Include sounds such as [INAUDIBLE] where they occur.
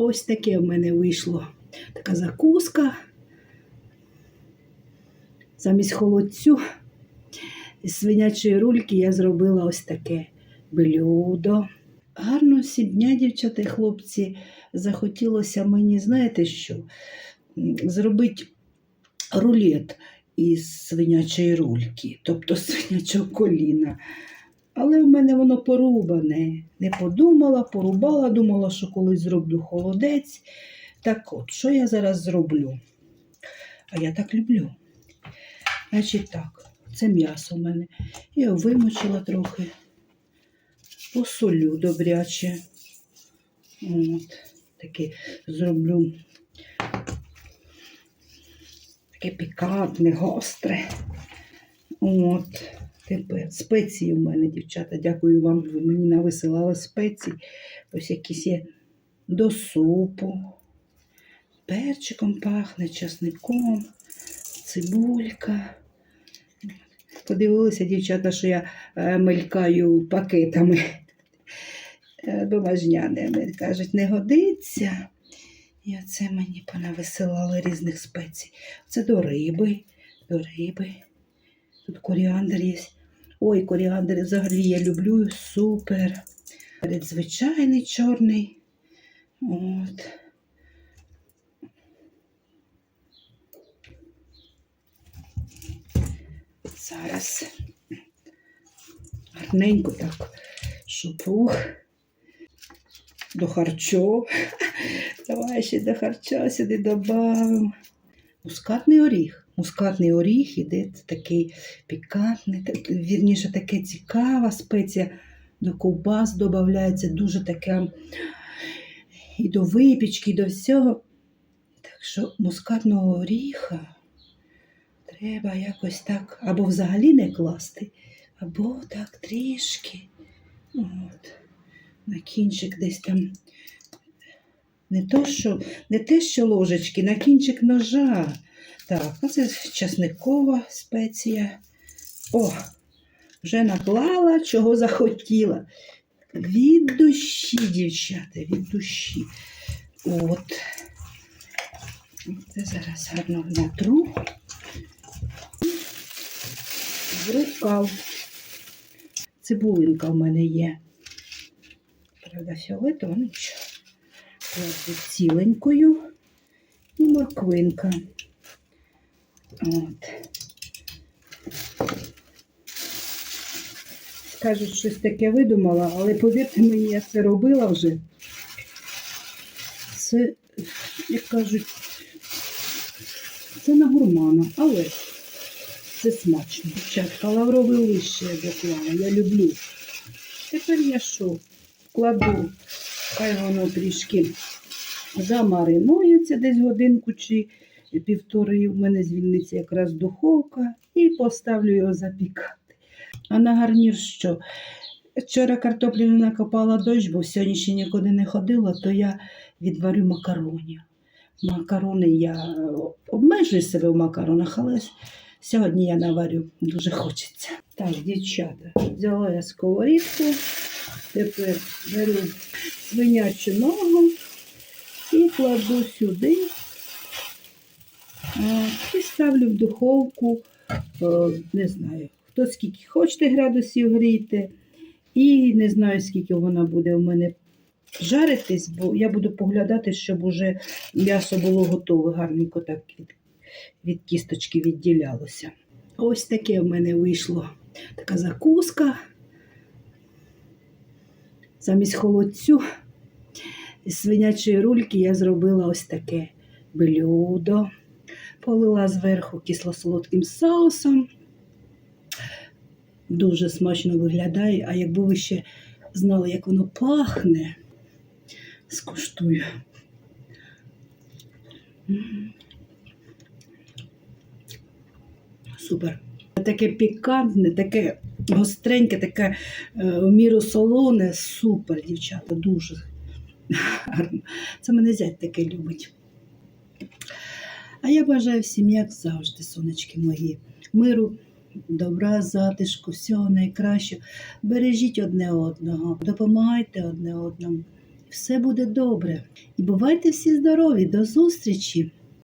Ось таке в мене вийшло. Така закуска. Замість холодцю із свинячої рульки я зробила ось таке блюдо. Гарно всі дня, дівчата і хлопці, захотілося мені, знаєте що? Зробити рулет із свинячої рульки, тобто свинячого коліна. Але в мене воно порубане. Не подумала, порубала, думала, що колись зроблю холодець. Так от, що я зараз зроблю? А я так люблю. Значить так, це м'ясо в мене. Я його вимочила трохи, посолю добряче. От, таке зроблю таке пікантне, гостре. От. Тепер спеції у мене, дівчата. Дякую вам, ви мені нависилали спеції. Ось якісь є до супу. Перчиком пахне, часником, цибулька. Подивилися, дівчата, що я е, мелькаю пакетами е, бумажняними. Кажуть, не годиться. І оце мені понависилали різних спецій. Це до риби, до риби. Тут коріандр є. Ой, коріандр взагалі я люблю. Супер. Звичайний чорний. От. Зараз гарненько так, щоб ух, до харчо. [LAUGHS] Давай ще до харча сюди додамо. Мускатний оріх. Мускатний оріх іде такий пікантний, вірніше, таке цікава спеція. До ковбас додається дуже таке і до випічки, і до всього. Так що мускатного оріха треба якось так, або взагалі не класти, або так трішки. От, на кінчик десь там. Не, то, що, не те, що ложечки, на кінчик ножа. Так, а це часникова спеція. О, вже наклала, чого захотіла. Від душі, дівчата, від душі. От. Це зараз гарно натру. В рукав. Цибулинка в мене є. Правда, фіолетова, ну нічого. Кладу ціленькою і морквинка. От. Кажуть, щось таке видумала, але повірте мені, я це робила вже. Це, як кажуть, це на гурмана, але це смачно. Дівчатка, лавровий лист ще я доклала, я люблю. Тепер я що? Кладу, хай воно трішки замаринується десь годинку чи півтори. У мене звільниться якраз духовка і поставлю його запікати. А на гарнір що? Вчора картоплі не накопала дощ, бо сьогодні ще нікуди не ходила, то я відварю макаронів. Макарони я обмежую себе в макаронах, але сьогодні я наварю, дуже хочеться. Так, дівчата, взяла я сковорідку, тепер беру свинячу ногу і кладу сюди і ставлю в духовку, е, не знаю, хто скільки хочете градусів гріти. І не знаю, скільки вона буде у мене жаритись, бо я буду поглядати, щоб уже м'ясо було готове, гарненько так від, від кісточки відділялося. Ось таке в мене вийшло така закуска. Замість холодцю із свинячої рульки я зробила ось таке блюдо. Полила зверху кисло-солодким соусом. Дуже смачно виглядає, а якби ви ще знали, як воно пахне, скуштую. Супер. Таке пікантне, таке гостреньке, таке е, в міру солоне. Супер, дівчата, дуже гарно. Це мене зять таке любить. А я бажаю всім, як завжди, сонечки мої, миру, добра, затишку, всього найкращого. Бережіть одне одного, допомагайте одне одному. Все буде добре. І бувайте всі здорові. До зустрічі!